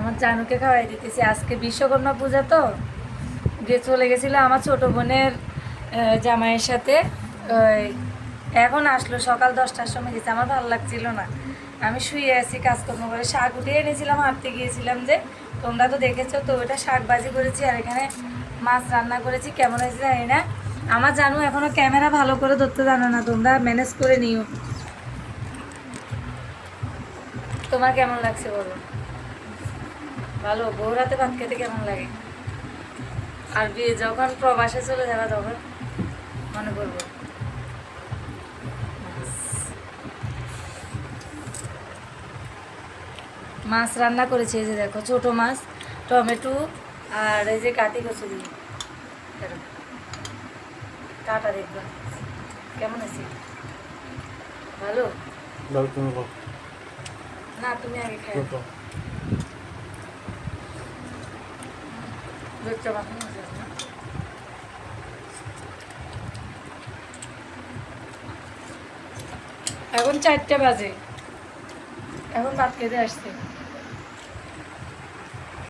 আমার জানুকে খাওয়াই দিতেছি। আজকে বিশ্বকর্মা পূজা তো। গিয়ে চলে গেছিল আমার ছোট বোনের জামাইয়ের সাথে। ওই, এখন আসলো সকাল দশটার সময় গেছে। আমার ভালো লাগছিল না। আমি শুয়ে আছি কাজকর্ম করে। শাক উঠিয়ে এনেছিলাম হাঁটতে গিয়েছিলাম যে তোমরা তো দেখেছ তো ওটা শাক ভাজি করেছি আর এখানে মাছ রান্না করেছি। কেমন হয়েছে জানি না। আমার জানো এখনও ক্যামেরা ভালো করে ধরতে জানো না। তোমরা ম্যানেজ করে নিও। তোমার কেমন লাগছে বলো? ভালো বউর হাতে ভাত খেতে কেমন লাগে? আর বিয়ে যখন প্রবাসে চলে যাবে তখন মনে করব মাছ রান্না করেছি এই যে দেখো ছোট মাছ টমেটো আর এই যে কাটি কচুরি। এরকম। কাটা দেখবা। কেমন আছে ভালো? না তুমি আগে খাই বল। দুধটা মাখানো আছে না? এখন চারটে বাজে। এখন ভাত খেতে আসছে।